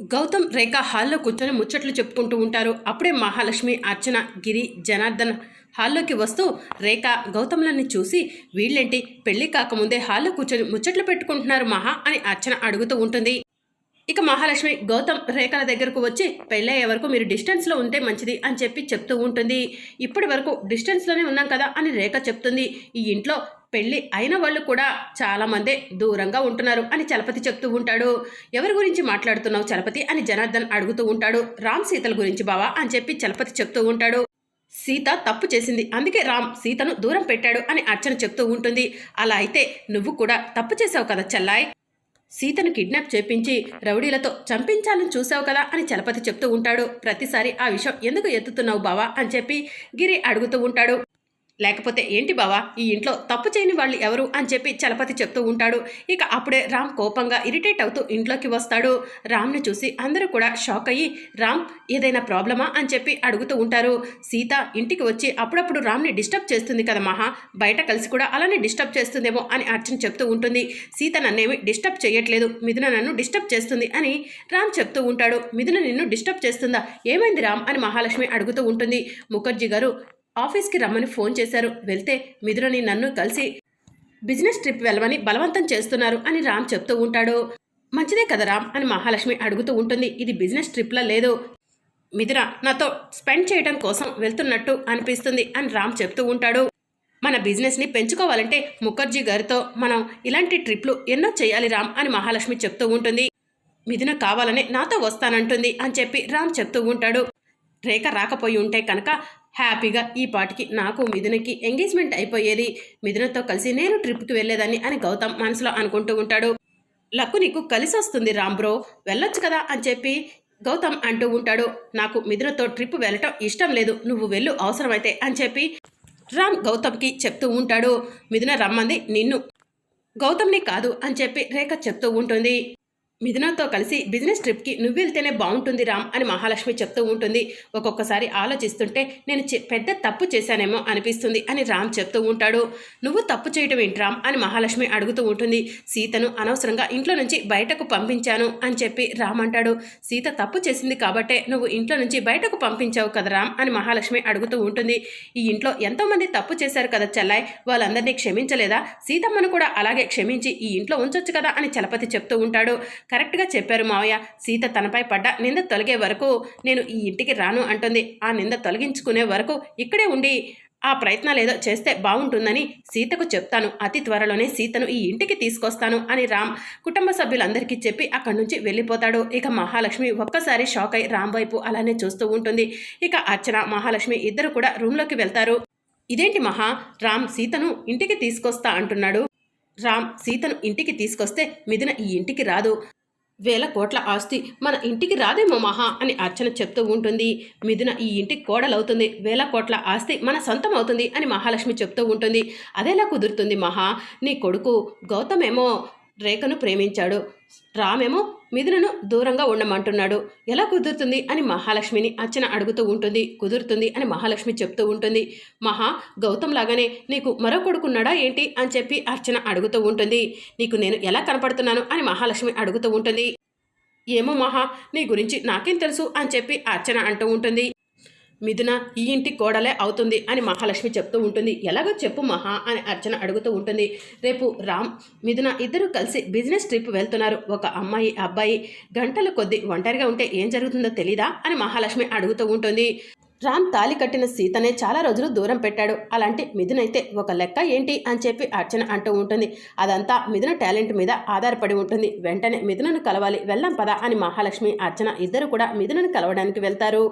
గౌతమ్ రేఖ హాల్లో కూర్చొని ముచ్చట్లు చెప్పుకుంటూ ఉంటారు. అప్పుడే మహాలక్ష్మి అర్చన గిరి జనార్దన్ హాల్లోకి వస్తూ రేఖ గౌతమ్లని చూసి వీళ్ళేంటి? పెళ్ళి కాకముందే హాల్లో కూర్చొని ముచ్చట్లు పెట్టుకుంటున్నారు మహా అని అర్చన అడుగుతూ ఉంటుంది. ఇక మహాలక్ష్మి గౌతమ్ రేఖల దగ్గరకు వచ్చి పెళ్ళయ్యే వరకు మీరు డిస్టెన్స్లో ఉంటే మంచిది అని చెప్పి చెప్తూ ఉంటుంది. ఇప్పటి వరకు డిస్టెన్స్లోనే ఉన్నాం కదా అని రేఖ చెప్తుంది. ఈ ఇంట్లో పెళ్ళి అయిన వాళ్ళు కూడా చాలామందే దూరంగా ఉంటున్నారు అని చలపతి చెప్తూ ఉంటాడు. ఎవరి గురించి మాట్లాడుతున్నావు చలపతి అని జనార్దన్ అడుగుతూ ఉంటాడు. రామ్ సీతల గురించి బావా అని చెప్పి చలపతి చెప్తూ ఉంటాడు. సీత తప్పు చేసింది. అందుకే రామ్ సీతను దూరం పెట్టాడు అని అర్చన చెప్తూ ఉంటుంది. అలా అయితే నువ్వు కూడా తప్పు చేసావు కదా చెల్లాయ్. సీతను కిడ్నాప్ చేపించి రౌడీలతో చంపించాలని చూసావు కదా అని చలపతి చెప్తూ ఉంటాడు. ప్రతిసారి ఆ విషయం ఎందుకు ఎత్తుతున్నావు బావా అని చెప్పి గిరి అడుగుతూ ఉంటాడు. లేకపోతే ఏంటి బావా? ఈ ఇంట్లో తప్పు చేయని వాళ్ళు ఎవరు? అని చెప్పి చలపతి చెప్తూ ఉంటాడు. ఇక అప్పుడే రామ్ కోపంగా ఇరిటేట్ అవుతూ ఇంట్లోకి వస్తాడు. రామ్ని చూసి అందరూ కూడా షాక్ అయ్యి రామ్ ఏదైనా ప్రాబ్లమా? అని చెప్పి అడుగుతూ ఉంటారు. సీత ఇంటికి వచ్చి అప్పుడప్పుడు రామ్ని డిస్టర్బ్ చేస్తుంది కదా మహా? బయట కలిసి కూడా అలానే డిస్టర్బ్ చేస్తుందేమో అని అర్చన చెప్తూ ఉంటుంది. సీత నన్నేమి డిస్టర్బ్ చేయట్లేదు. మిథున నన్ను డిస్టర్బ్ చేస్తుంది అని రామ్ చెప్తూ ఉంటాడు. మిథున నిన్ను డిస్టర్బ్ చేస్తుందా? ఏమైంది రామ్? అని మహాలక్ష్మి అడుగుతూ ఉంటుంది. ముఖర్జీ గారు ఆఫీస్కి రమ్మని ఫోన్ చేశారు. వెళ్తే మిథునని నన్ను కలిసి బిజినెస్ ట్రిప్ వెళ్ళమని బలవంతం చేస్తున్నారు అని రామ్ చెప్తూ ఉంటాడు. మంచిదే కదా రామ్ అని మహాలక్ష్మి అడుగుతూ ఉంటుంది. ఇది బిజినెస్ ట్రిప్లా లేదు. మిథున నాతో స్పెండ్ చేయడం కోసం వెళ్తున్నట్టు అనిపిస్తుంది అని రామ్ చెప్తూ ఉంటాడు. మన బిజినెస్ని పెంచుకోవాలంటే ముఖర్జీ గారితో మనం ఇలాంటి ట్రిప్లు ఎన్నో చేయాలి రామ్ అని మహాలక్ష్మి చెప్తూ ఉంటుంది. మిథున కావాలని నాతో వస్తానంటుంది అని చెప్పి రామ్ చెప్తూ ఉంటాడు. రేఖ రాకపోయి ఉంటే కనుక హ్యాపీగా ఈ పాటికి నాకు మిథునకి ఎంగేజ్మెంట్ అయిపోయేది. మిథునతో కలిసి నేను ట్రిప్కి వెళ్ళేదాన్ని అని గౌతమ్ మనసులో అనుకుంటూ ఉంటాడు. లక్కు నీకు కలిసి వస్తుంది రామ్ బ్రో వెళ్ళొచ్చు కదా అని చెప్పి గౌతమ్ అంటూ ఉంటాడు. నాకు మిథునతో ట్రిప్ వెళ్ళటం ఇష్టం లేదు నువ్వు వెళ్ళు అవసరమైతే అని చెప్పి రామ్ గౌతమ్కి చెప్తూ ఉంటాడు. మిథున రమ్మంది నిన్ను. గౌతమ్ని కాదు అని చెప్పి రేఖ చెప్తూ ఉంటుంది. మిథునతో కలిసి బిజినెస్ ట్రిప్కి నువ్వు వెళ్తేనే బాగుంటుంది రామ్ అని మహాలక్ష్మి చెప్తూ ఉంటుంది. ఒక్కొక్కసారి ఆలోచిస్తుంటే నేను చె- పెద్ద తప్పు చేశానేమో అనిపిస్తుంది అని రామ్ చెప్తూ ఉంటాడు. నువ్వు తప్పు చేయటం ఏంటి రామ్ అని మహాలక్ష్మి అడుగుతూ ఉంటుంది. సీతను అనవసరంగా ఇంట్లో నుంచి బయటకు పంపించాను అని చెప్పి రామ్ అంటాడు. సీత తప్పు చేసింది కాబట్టే నువ్వు ఇంట్లో నుంచి బయటకు పంపించావు కదా రామ్ అని మహాలక్ష్మి అడుగుతూ ఉంటుంది. ఈ ఇంట్లో ఎంతోమంది తప్పు చేశారు కదా చెల్లాయ్ వాళ్ళందరినీ క్షమించలేదా? సీతమ్మను కూడా అలాగే క్షమించి ఈ ఇంట్లో ఉంచొచ్చు కదా అని చలపతి చెప్తూ ఉంటాడు. కరెక్ట్గా చెప్పారు మావయ్య. సీత తనపై పడ్డ నింద తొలగే వరకు నేను ఈ ఇంటికి రాను అంటుంది. ఆ నింద తొలగించుకునే వరకు ఇక్కడే ఉండి ఆ ప్రయత్నాలు ఏదో చేస్తే బాగుంటుందని సీతకు చెప్తాను. అతి త్వరలోనే సీతను ఈ ఇంటికి తీసుకొస్తాను అని రామ్ కుటుంబ సభ్యులందరికీ చెప్పి అక్కడి నుంచి వెళ్ళిపోతాడు. ఇక మహాలక్ష్మి ఒక్కసారి షాక్ అయి రామ్ వైపు అలానే చూస్తూ ఉంటుంది. ఇక అర్చన మహాలక్ష్మి ఇద్దరు కూడా రూమ్లోకి వెళ్తారు. ఇదేంటి మహా? రామ్ సీతను ఇంటికి తీసుకొస్తా అంటున్నాడు. రామ్ సీతను ఇంటికి తీసుకొస్తే మిథున ఈ ఇంటికి రాదు. వేల కోట్ల ఆస్తి మన ఇంటికి రాదేమో మహా అని అర్చన చెప్తూ ఉంటుంది. మిథున ఈ ఇంటికి కోడలవుతుంది. వేల కోట్ల ఆస్తి మన సొంతం అవుతుంది అని మహాలక్ష్మి చెప్తూ ఉంటుంది. అదేలా కుదురుతుంది మహా. నీ కొడుకు గౌతమేమో రేఖను ప్రేమించాడు. రామేమో మిథునను దూరంగా ఉండమంటున్నాడు. ఎలా కుదురుతుంది? అని మహాలక్ష్మిని అర్చన అడుగుతూ ఉంటుంది. కుదురుతుంది అని మహాలక్ష్మి చెప్తూ ఉంటుంది. మహా గౌతమ్ లాగానే నీకు మరో కొడుకున్నాడా ఏంటి? అని చెప్పి అర్చన అడుగుతూ ఉంటుంది. నీకు నేను ఎలా కనపడుతున్నాను? అని మహాలక్ష్మి అడుగుతూ ఉంటుంది. ఏమో మహా నీ గురించి నాకేం తెలుసు? అని చెప్పి అర్చన అంటూ ఉంటుంది. మిథున ఈ ఇంటి కోడలే అవుతుంది అని మహాలక్ష్మి చెప్తూ ఉంటుంది. ఎలాగో చెప్పు మహా అని అర్చన అడుగుతూ ఉంటుంది. రేపు రామ్ మిథున ఇద్దరు కలిసి బిజినెస్ ట్రిప్ వెళ్తున్నారు. ఒక అమ్మాయి అబ్బాయి గంటల కొద్దీ ఒంటరిగా ఉంటే ఏం జరుగుతుందో తెలీదా అని మహాలక్ష్మి అడుగుతూ ఉంటుంది. రామ్ తాలి కట్టిన సీతనే చాలా రోజులు దూరం పెట్టాడు. అలాంటి మిథునైతే ఒక లెక్క ఏంటి అని చెప్పి అర్చన అంటూ ఉంటుంది. అదంతా మిథున టాలెంట్ మీద ఆధారపడి ఉంటుంది. వెంటనే మిథునను కలవాలి వెళ్ళాం పదా అని మహాలక్ష్మి అర్చన ఇద్దరు కూడా మిథునను కలవడానికి వెళ్తారు.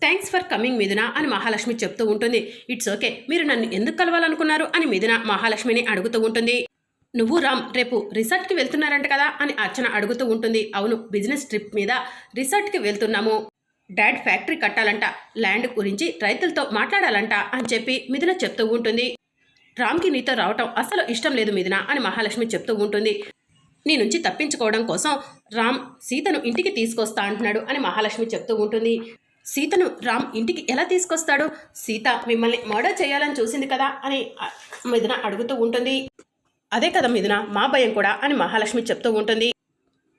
థ్యాంక్స్ ఫర్ కమింగ్ మిథున అని మహాలక్ష్మి చెప్తూ ఉంటుంది. ఇట్స్ ఓకే మీరు నన్ను ఎందుకు కలవాలనుకున్నారు? అని మిథున మహాలక్ష్మిని అడుగుతూ ఉంటుంది. నువ్వు రామ్ రేపు రిసార్ట్కి వెళ్తున్నారంట కదా? అని అర్చన అడుగుతూ ఉంటుంది. అవును బిజినెస్ ట్రిప్ మీద రిసార్ట్కి వెళ్తున్నాము. Dad factory కట్టాలంట. ల్యాండ్ గురించి రైతులతో మాట్లాడాలంట అని చెప్పి మిథున చెప్తూ ఉంటుంది. రామ్కి నీతో రావటం అసలు ఇష్టం లేదు మిథున అని మహాలక్ష్మి చెప్తూ ఉంటుంది. నీ నుంచి తప్పించుకోవడం కోసం రామ్ సీతను ఇంటికి తీసుకొస్తా అంటున్నాడు అని మహాలక్ష్మి చెప్తూ ఉంటుంది. సీతను రామ్ ఇంటికి ఎలా తీసుకొస్తాడు? సీత మిమ్మల్ని మర్డర్ చేయాలని చూసింది కదా అని మిథున అడుగుతూ ఉంటుంది. అదే కదా మిథున మా భయం కూడా అని మహాలక్ష్మి చెప్తూ ఉంటుంది.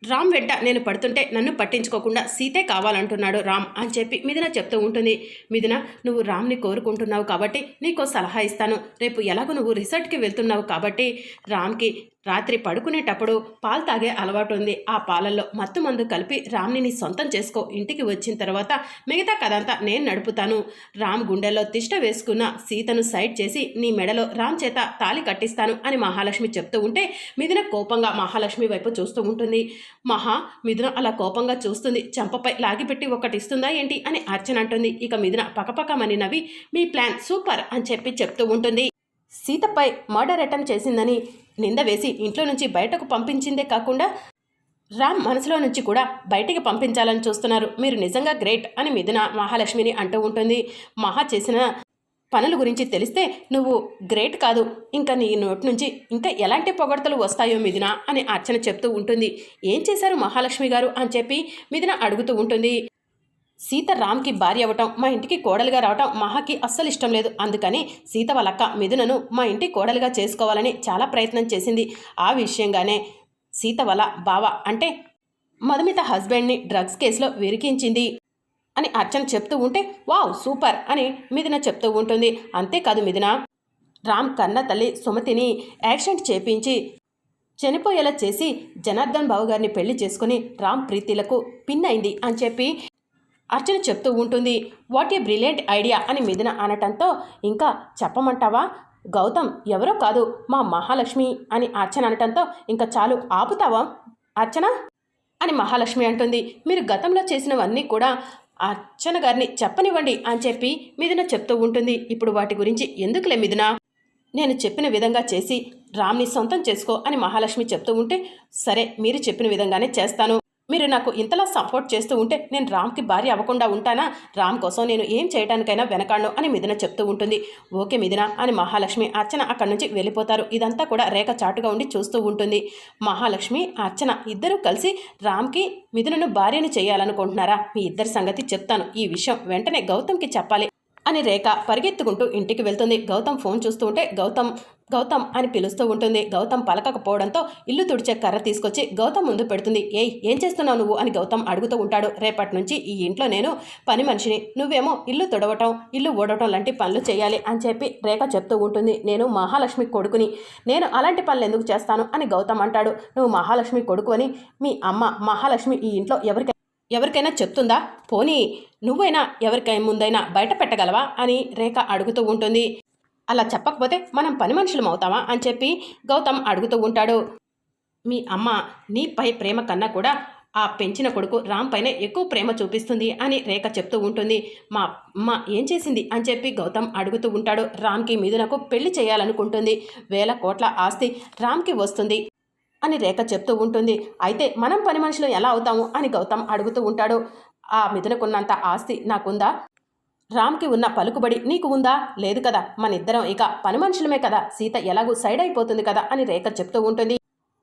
రామ్ వెంట నేను పడుతుంటే నన్ను పట్టించుకోకుండా సీతే కావాలంటున్నాడు రామ్ అని చెప్పి మిథున చెప్తూ ఉంటుంది. మిథున నువ్వు రామ్ని కోరుకుంటున్నావు కాబట్టి నీకో సలహా ఇస్తాను. రేపు ఎలాగో నువ్వు రిసార్ట్కి వెళ్తున్నావు కాబట్టి రామ్కి రాత్రి పడుకునేటప్పుడు పాలు తాగే అలవాటు ఉంది ఆ పాలల్లో మత్తు మందు కలిపి రామ్ని సొంతం చేసుకో ఇంటికి వచ్చిన తర్వాత మిగతా కథంతా నేను నడుపుతాను. రామ్ గుండెల్లో తిష్ట వేసుకున్న సీతను సైడ్ చేసి నీ మెడలో రామ్ చేత తాలి కట్టిస్తాను అని మహాలక్ష్మి చెప్తూ ఉంటే మిథున కోపంగా మహాలక్ష్మి వైపు చూస్తూ ఉంటుంది. మహా మిథున అలా కోపంగా చూస్తుంది. చంపపై లాగిపెట్టి ఒకటి ఇస్తుందా ఏంటి అని అర్చన అంటుంది. ఇక మిథున పకపకమని నవ్వి మీ ప్లాన్ సూపర్ అని చెప్పి చెప్తూ ఉంటుంది. సీతపై మర్డర్ అటెంప్ట్ చేసిందని నింద వేసి ఇంట్లో నుంచి బయటకు పంపించిందే కాకుండా రామ్ మనసులో నుంచి కూడా బయటికి పంపించాలని చూస్తున్నారు. మీరు నిజంగా గ్రేట్ అని మిథున మహాలక్ష్మిని అంటూ ఉంటుంది. మహా చేసిన పనుల గురించి తెలిస్తే నువ్వు గ్రేట్ కాదు. ఇంకా నీ నోటి నుంచి ఇంకా ఎలాంటి పొగడతలు వస్తాయో మిథున అని అర్చన చెప్తూ ఉంటుంది. ఏం చేశారు మహాలక్ష్మి గారు అని చెప్పి మిథున అడుగుతూ ఉంటుంది. సీత రామ్కి భార్య అవ్వటం మా ఇంటికి కోడలుగా రావటం మహాకి అస్సలు ఇష్టం లేదు. అందుకని సీత వాళ్ళక్క మిథునను మా ఇంటి కోడలుగా చేసుకోవాలని చాలా ప్రయత్నం చేసింది. ఆ విషయంగానే సీత వల్ల బావ అంటే మధుమిత హస్బెండ్ని డ్రగ్స్ కేసులో విరికించింది అని అర్చన చెప్తూ ఉంటే వావ్ సూపర్ అని మిథున చెప్తూ ఉంటుంది. అంతేకాదు మిథున రామ్ కన్న తల్లి సుమతిని యాక్సిడెంట్ చేపించి చనిపోయేలా చేసి జనార్దన్ బాబు గారిని పెళ్ళి చేసుకుని రామ్ ప్రీతిలకు పిన్ అయింది అని చెప్పి అర్చన చెప్తూ ఉంటుంది వాట్ ఏ బ్రిలియంట్ ఐడియా అని మిథున అనటంతో ఇంకా చెప్పమంటావా? గౌతమ్ ఎవరో కాదు మా మహాలక్ష్మి అని అర్చన అనటంతో ఇంకా చాలు ఆపుతావా? అర్చన? అని మహాలక్ష్మి అంటుంది మీరు గతంలో చేసినవన్నీ కూడా అర్చన గారిని చెప్పనివ్వండి అని చెప్పి మిథున చెప్తూ ఉంటుంది ఇప్పుడు వాటి గురించి ఎందుకులే మిథున? నేను చెప్పిన విధంగా చేసి రామ్ని సొంతం చేసుకో అని మహాలక్ష్మి చెప్తూ ఉంటే సరే మీరు చెప్పిన విధంగానే చేస్తాను మీరు నాకు ఇంతలా సపోర్ట్ చేస్తూ ఉంటే నేను రామ్కి భార్య అవ్వకుండా ఉంటానా? రామ్ కోసం నేను ఏం చేయడానికైనా వెనకాడను అని మిథున చెప్తూ ఉంటుంది. ఓకే మిథున అని మహాలక్ష్మి అర్చన అక్కడి నుంచి వెళ్ళిపోతారు. ఇదంతా కూడా రేఖ చాటుగా ఉండి చూస్తూ ఉంటుంది. మహాలక్ష్మి అర్చన ఇద్దరూ కలిసి రామ్కి మిథునను భార్యను చేయాలనుకుంటున్నారా? మీ ఇద్దరి సంగతి చెప్తాను. ఈ విషయం వెంటనే గౌతమ్కి చెప్పాలి. అని రేఖ పరిగెత్తుకుంటూ ఇంటికి వెళ్తుంది. గౌతమ్ ఫోన్ చూస్తూ ఉంటే గౌతమ్ గౌతమ్ అని పిలుస్తూ ఉంటుంది. గౌతమ్ పలకకపోవడంతో ఇల్లు తుడిచే కర్ర తీసుకొచ్చి గౌతమ్ ముందు పెడుతుంది. ఏయ్ ఏం చేస్తున్నావు నువ్వు? అని గౌతమ్ అడుగుతూ ఉంటాడు. రేపటి నుంచి ఈ ఇంట్లో నేను పని మనిషిని. నువ్వేమో ఇల్లు తుడవటం ఇల్లు ఊడటం లాంటి పనులు చేయాలి అని చెప్పి రేఖ చెప్తూ ఉంటుంది. నేను మహాలక్ష్మి కొడుకుని. నేను అలాంటి పనులు ఎందుకు చేస్తాను? అని గౌతమ్ అంటాడు. నువ్వు మహాలక్ష్మి కొడుకు అని మీ అమ్మ మహాలక్ష్మి ఈ ఇంట్లో ఎవరికి ఎవరికైనా చెప్తుందా? పోనీ నువ్వైనా ఎవరికైనా ముందైనా బయట పెట్టగలవా? అని రేఖ అడుగుతూ ఉంటుంది. అలా చెప్పకపోతే మనం పని మనుషులం అవుతామా? అని చెప్పి గౌతమ్ అడుగుతూ ఉంటాడు. మీ అమ్మ నీపై ప్రేమ కన్నా కూడా ఆ పెంచిన కొడుకు రామ్ పైన ఎక్కువ ప్రేమ చూపిస్తుంది అని రేఖ చెప్తూ ఉంటుంది. మా అమ్మ ఏం చేసింది? అని చెప్పి గౌతమ్ అడుగుతూ ఉంటాడు. రామ్కి మీదునకు పెళ్ళి చేయాలనుకుంటుంది. వేల కోట్ల ఆస్తి రామ్కి వస్తుంది. అని రేఖ చెప్తూ ఉంటుంది. అయితే మనం పని మనుషులు ఎలా అవుతాము అని గౌతమ్ అడుగుతూ ఉంటాడు. ఆ మిథునకున్నంత ఆస్తి నాకుందా? రామ్కి ఉన్న పలుకుబడి నీకు ఉందా? లేదు కదా. మన ఇద్దరం ఇక పని మనుషులమే కదా. సీత ఎలాగూ సైడ్ అయిపోతుంది కదా అని రేఖ చెప్తూ ఉంటుంది.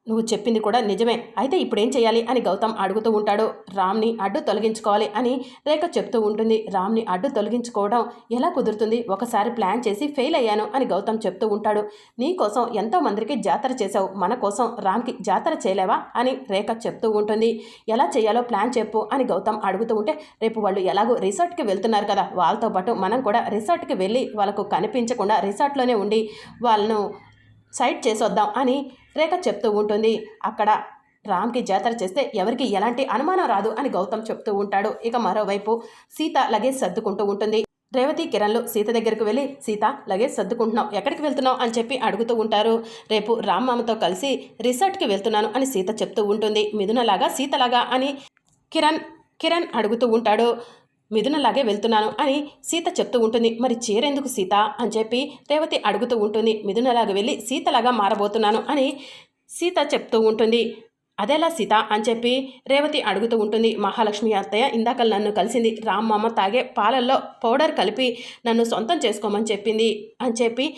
నువ్వు చెప్పింది కూడా నిజమే. అయితే ఇప్పుడేం చేయాలి అని గౌతమ్ అడుగుతూ ఉంటాడు. రామ్ని అడ్డు తొలగించుకోవాలి అని రేఖ చెప్తూ ఉంటుంది. రామ్ని అడ్డు తొలగించుకోవడం ఎలా కుదురుతుంది? ఒకసారి ప్లాన్ చేసి ఫెయిల్ అయ్యాను అని గౌతమ్ చెప్తూ ఉంటాడు. నీ కోసం ఎంతో మందికి జాతర చేశావు. మన కోసం రామ్కి జాతర చేయలేవా? అని రేఖ చెప్తూ ఉంటుంది. ఎలా చేయాలో ప్లాన్ చెప్పు అని గౌతమ్ అడుగుతూ ఉంటే రేపు వాళ్ళు ఎలాగో రిసార్ట్కి వెళ్తున్నారు కదా. వాళ్ళతో పాటు మనం కూడా రిసార్ట్కి వెళ్ళి వాళ్ళకు కనిపించకుండా రిసార్ట్లోనే ఉండి వాళ్ళను సైడ్ చేసొద్దాం అని రేఖ చెప్తూ ఉంటుంది. అక్కడ రామ్కి జాతర చేస్తే ఎవరికి ఎలాంటి అనుమానం రాదు అని గౌతమ్ చెప్తూ ఉంటాడు. ఇక మరోవైపు సీత లగేజ్ సర్దుకుంటూ ఉంటుంది. రేవతి కిరణ్లు సీత దగ్గరకు వెళ్ళి సీత లగేజ్ సర్దుకుంటున్నావు. ఎక్కడికి వెళ్తున్నావు? అని చెప్పి అడుగుతూ ఉంటారు. రేపు రామ్మామతో కలిసి రిసార్ట్కి వెళ్తున్నాను అని సీత చెప్తూ ఉంటుంది. మిథునలాగా సీతలాగా అని కిరణ్ కిరణ్ అడుగుతూ ఉంటాడు. మిథునలాగే వెళ్తున్నాను అని సీత చెప్తూ ఉంటుంది. మరి చీరెందుకు సీత? అని చెప్పి రేవతి అడుగుతూ ఉంటుంది. మిథునలాగా వెళ్ళి సీతలాగా మారబోతున్నాను అని సీత చెప్తూ ఉంటుంది. అదేలా సీత? అని చెప్పి రేవతి అడుగుతూ ఉంటుంది. మహాలక్ష్మి అత్తయ్య ఇందాక నన్ను కలిసింది. రామ్మమ్మ తాగే పాలల్లో పౌడర్ కలిపి నన్ను సొంతం చేసుకోమని చెప్పింది అని చెప్పి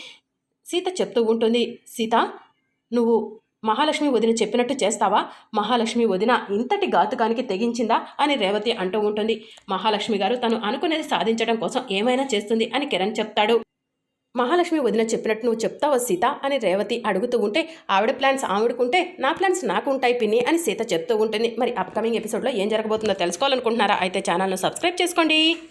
సీత చెప్తూ ఉంటుంది. సీత నువ్వు మహాలక్ష్మి వదిన చెప్పినట్టు చేస్తావా? మహాలక్ష్మి వదిన ఇంతటి ఘాతుకానికి తెగించిందా? అని రేవతి అంటూ ఉంటుంది. మహాలక్ష్మి గారు తను అనుకునేది సాధించడం కోసం ఏమైనా చేస్తుంది అని కిరణ్ చెప్తాడు. మహాలక్ష్మి వదిన చెప్పినట్టు నువ్వు చెప్తావా సీత? అని రేవతి అడుగుతూ ఉంటే ఆవిడ ప్లాన్స్ ఆవిడకుంటే నా ప్లాన్స్ నాకు ఉంటాయి పిన్ని అని సీత చెప్తూ ఉంటుంది. మరి అప్కమింగ్ ఎపిసోడ్లో ఏం జరగబోతుందో తెలుసుకోవాలనుకుంటున్నారా? అయితే ఛానల్ను సబ్స్క్రైబ్ చేసుకోండి.